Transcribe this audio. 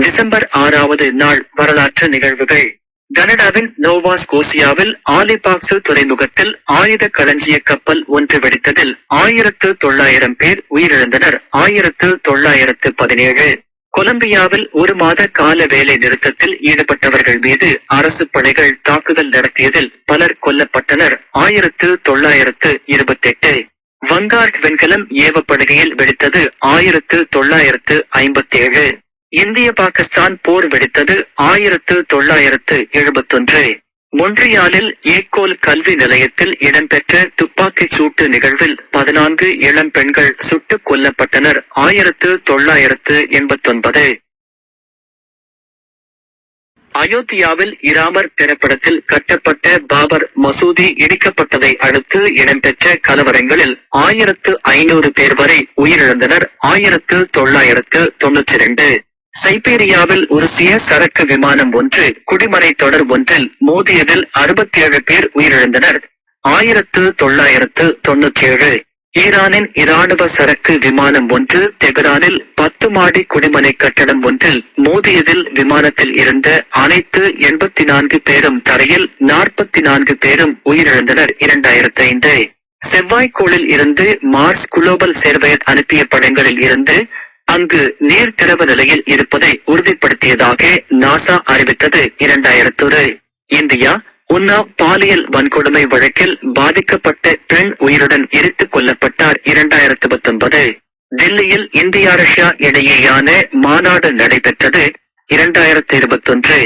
December ஆறாவது நாள் வரலாற்று நிகழ்வுகள். கனடாவின் நோவா ஸ்கோசியாவில் ஆலிபாக்சு துறைமுகத்தில் ஆயுத களஞ்சிய கப்பல் ஒன்று வெடித்ததில் ஆயிரத்து தொள்ளாயிரம் பேர் உயிரிழந்தனர். ஆயிரத்து தொள்ளாயிரத்து பதினேழு. கொலம்பியாவில் ஒரு மாத கால வேலை நிறுத்தத்தில் ஈடுபட்டவர்கள் மீது அரசு படைகள் தாக்குதல் நடத்தியதில் பலர் கொல்லப்பட்டனர். ஆயிரத்து தொள்ளாயிரத்து இருபத்தெட்டு. வங்கார்ட் வெண்கலம் ஏவப்படுகையில் வெடித்தது ஆயிரத்து தொள்ளாயிரத்து ஐம்பத்தேழு. இந்திய பாகிஸ்தான் போர் வெடித்தது ஆயிரத்து தொள்ளாயிரத்து எழுபத்தொன்று. மொன்றியாலில் ஏக்கோல் கல்வி நிலையத்தில் இடம்பெற்ற துப்பாக்கிச் சூட்டு நிகழ்வில் பதினான்கு இளம் பெண்கள் சுட்டுக் கொல்லப்பட்டனர் ஆயிரத்து தொள்ளாயிரத்து எண்பத்தொன்பது. அயோத்தியாவில் இராமர் திரைப்படத்தில் கட்டப்பட்ட பாபர் மசூதி இடிக்கப்பட்டதை அடுத்து இடம்பெற்ற கலவரங்களில் ஆயிரத்து ஐநூறு பேர் வரை உயிரிழந்தனர் ஆயிரத்து தொள்ளாயிரத்து தொன்னூற்றி இரண்டு சைபீரியாவில் உருசிய சரக்கு விமானம் ஒன்று குடிமரை தொடர் ஒன்றில் மோதியதில் அறுபத்தி ஏழு பேர் உயிரிழந்தனர். ஆயிரத்து தொள்ளாயிரத்து தொன்னூற்றி ஏழு ஈரானின் இராணுவ சரக்கு விமானம் ஒன்று தெஹ்ரானில் பத்து மாடி குடிமனை கட்டடம் ஒன்றில் மோதியதில் விமானத்தில் இருந்த அனைத்து எண்பத்தி நான்கு பேரும் தரையில் நாற்பத்தி நான்கு பேரும் உயிரிழந்தனர். இரண்டாயிரத்தி ஐந்து. செவ்வாய்க்கோளில் இருந்து மார்ஸ் குளோபல் சேர்வையர் அனுப்பிய படங்களில் இருந்து அங்கு நீர் திரவ நிலையில் இருப்பதை உறுதிப்படுத்தியதாக நாசா அறிவித்தது இரண்டாயிரத்தொரு. இந்தியா உன்னா பாலியல் வன்கொடுமை வழக்கில் பாதிக்கப்பட்ட பெண் உயிருடன் எரித்துக் கொல்லப்பட்டார் இரண்டாயிரத்து பத்தொன்பது டெல்லியில் இந்தியா ரஷ்யா இடையேயான மாநாடு நடைபெற்றது இரண்டாயிரத்து இருபத்தொன்று.